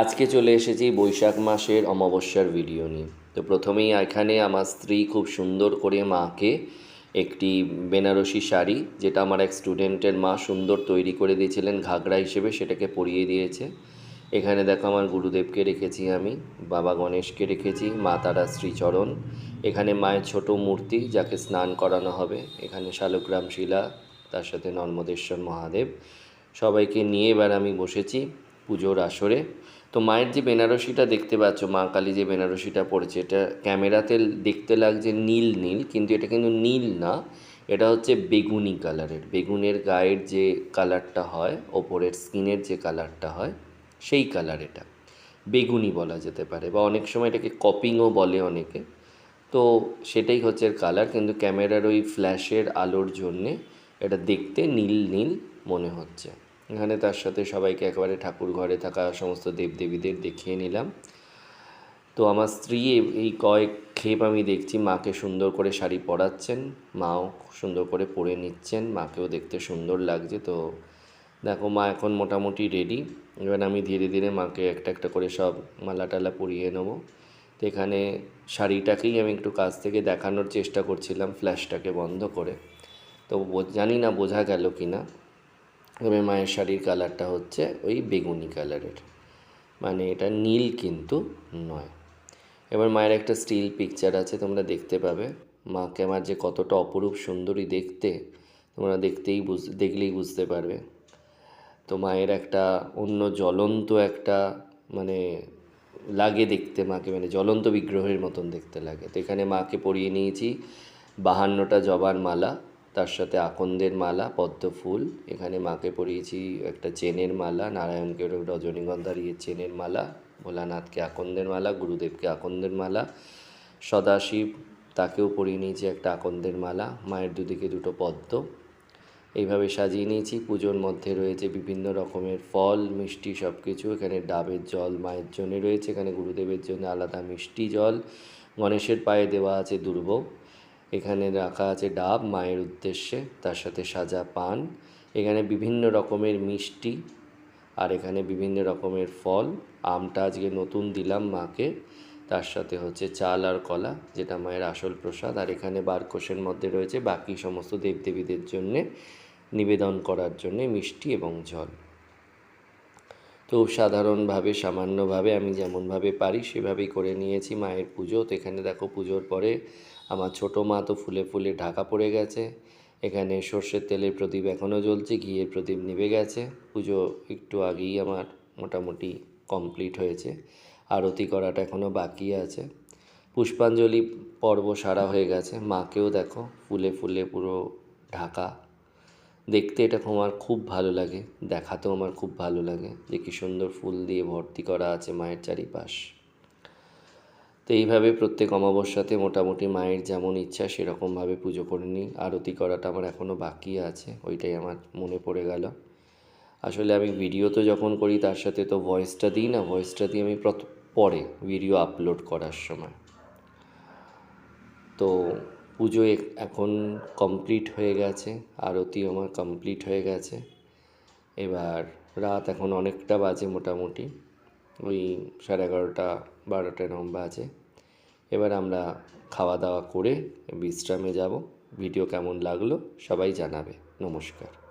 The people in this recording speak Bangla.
আজকে চলে এসেছি বৈশাখ মাসের অমাবস্যার ভিডিও নিয়ে। তো প্রথমেই এখানে আমার স্ত্রী খুব সুন্দর করে মাকে একটি বেনারসি শাড়ি, যেটা আমার এক স্টুডেন্টের মা সুন্দর তৈরি করে দিয়েছিলেন, ঘাগরা হিসেবে সেটাকে পরিয়ে দিয়েছে। এখানে দেখো আমার গুরুদেবকে রেখেছি আমি, বাবা গণেশকে রেখেছি, মা তারা শ্রীচরণ এখানে মায়ের ছোট মূর্তি যাকে স্নান করানো হবে, এখানে শালগ্রাম শিলা, তার সাথে নর্মদেশ্বর মহাদেব। সবাইকে নিয়ে এবার আমি বসেছি। পুজোর আসরে। তো মায়ের যে বেনারসিটা দেখতে পাচ্ছ, মা কালী যে বেনারসিটা পড়েছে, এটা ক্যামেরাতে দেখতে লাগছে নীল নীল, কিন্তু এটা কিন্তু নীল না, এটা হচ্ছে বেগুনি কালারের। বেগুনের গায়ের যে কালারটা হয়, ওপরের স্কিনের যে কালারটা হয়, সেই কালার এটা। বেগুনি বলা যেতে পারে, বা অনেক সময় এটাকে কপিংও বলে অনেকে। তো সেটাই হচ্ছে এর কালার, কিন্তু ক্যামেরার ওই ফ্ল্যাশের আলোর জন্যে এটা দেখতে নীল নীল মনে হচ্ছে। এখানে তার সাথে সবাইকে একেবারে ঠাকুর ঘরে থাকা সমস্ত দেবদেবীদের দেখিয়ে নিলাম। তো আমার স্ত্রী এই কয়েক ক্ষেপ আমি দেখছি, মাকে সুন্দর করে শাড়ি পরাচ্ছেন, মাও সুন্দর করে পরে নিচ্ছেন, মাকেও দেখতে সুন্দর লাগছে। তো দেখো, মা এখন মোটামুটি রেডি এবার আমি ধীরে ধীরে মাকে একটা একটা করে সব মালা টালা পরিয়ে নেব। তো এখানে শাড়িটাকেই আমি একটু কাছ থেকে দেখানোর চেষ্টা করছিলাম, ফ্ল্যাশটাকে বন্ধ করে। তো জানি না বোঝা গেল কি না তবে মায়ের শাড়ির কালারটা হচ্ছে ওই বেগুনি কালারের। মানে এটা নীল কিন্তু নয়। এবার মায়ের একটা স্টিল পিকচার আছে, তোমরা দেখতে পাবে। মাকে আমার যে কতটা অপরূপ সুন্দরী দেখতে, তোমরা দেখতেই বুঝ, দেখলেই বুঝতে পারবে। তো মায়ের একটা অন্য জ্বলন্ত একটা মানে লাগে দেখতে মাকে মানে জ্বলন্ত বিগ্রহের মতন দেখতে লাগে। তো এখানে মাকে পরিয়ে নিয়েছি বাহান্নটা জবার মালা। তার সাথে আকন্দের মালা, পদ্ম ফুল। এখানে মাকে পরিয়েছি একটা চেনের মালা, নারায়ণকে রজনীগন্ধার ইয়ে চেনের মালা, ভোলানাথকে আকন্দের মালা, গুরুদেবকে আকন্দের মালা, সদাশিব তাকেও পরিয়ে নিয়েছি একটা আকন্দের মালা, মায়ের দুদিকে দুটো পদ্ম। এইভাবে সাজিয়ে নিয়েছি। পুজোর মধ্যে রয়েছে বিভিন্ন রকমের ফল, মিষ্টি সব কিছু এখানে ডাবের জল মায়ের জন্য রয়েছে। এখানে গুরুদেবের জন্য আলাদা মিষ্টি জল। গণেশের পায়ে দেওয়া আছে দুর্ভোগ। এখানে রাখা আছে ডাব, মায়ের উদ্দেশ্যে, তার সাথে সাজা পান। এখানে বিভিন্ন রকমের মিষ্টি আর এখানে বিভিন্ন রকমের ফল। আমটা আজকে নতুন দিলাম মাকে, তার সাথে হচ্ছে চাল আর কলা, যেটা মায়ের আসল প্রসাদ। আর এখানে বারকোষের মধ্যে রয়েছে বাকি সমস্ত দেবদেবীদের জন্যে নিবেদন করার জন্যে মিষ্টি এবং জল। তো সাধারণভাবে, সামান্যভাবে আমি যেমনভাবে পারি সেভাবেই করে নিয়েছি মায়ের পুজো। তো এখানে দেখো পুজোর পরে আমার ছোটো মা তো ফুলে ফুলে ঢাকা পড়ে গেছে। এখানে সর্ষের তেলের প্রদীপ এখনও জ্বলছে, ঘিয়ের প্রদীপ নিভে গেছে। পুজো একটু আগেই আমার মোটামুটি কমপ্লিট হয়েছে। আরতি করাটা এখনও বাকি আছে। পুষ্পাঞ্জলি পর্ব সারা হয়ে গেছে। মাকেও দেখো ফুলে ফুলে পুরো ঢাকা দেখতে এটা আমার খুব ভালো লাগে, দেখাতেও আমার খুব ভালো লাগে যে কি সুন্দর ফুল দিয়ে ভর্তি করা আছে মায়ের চারিপাশ। তো এইভাবে প্রত্যেক অমাবস্যাতে মোটামুটি মায়ের যেমন ইচ্ছা সেরকমভাবে পুজো করে নিই। আরতি করাটা আমার এখনও বাকি আছে, ওইটাই আমার মনে পড়ে গেল। আসলে আমি ভিডিও তো যখন করি তার সাথে তো ভয়েসটা দিই না, ভয়েসটা দিই আমি পরে ভিডিও আপলোড করার সময়। তো পুজো এখন কমপ্লিট হয়ে গেছে আরতি আমার কমপ্লিট হয়ে গেছে। এবার রাত এখন অনেকটা বাজে মোটামুটি, ওই সাড়ে এগারোটা, বারোটা এরকম বাজে। এবার আমরা খাওয়া দাওয়া করে বিশ্রামে যাব। ভিডিও কেমন লাগল সবাই জানাবে। নমস্কার।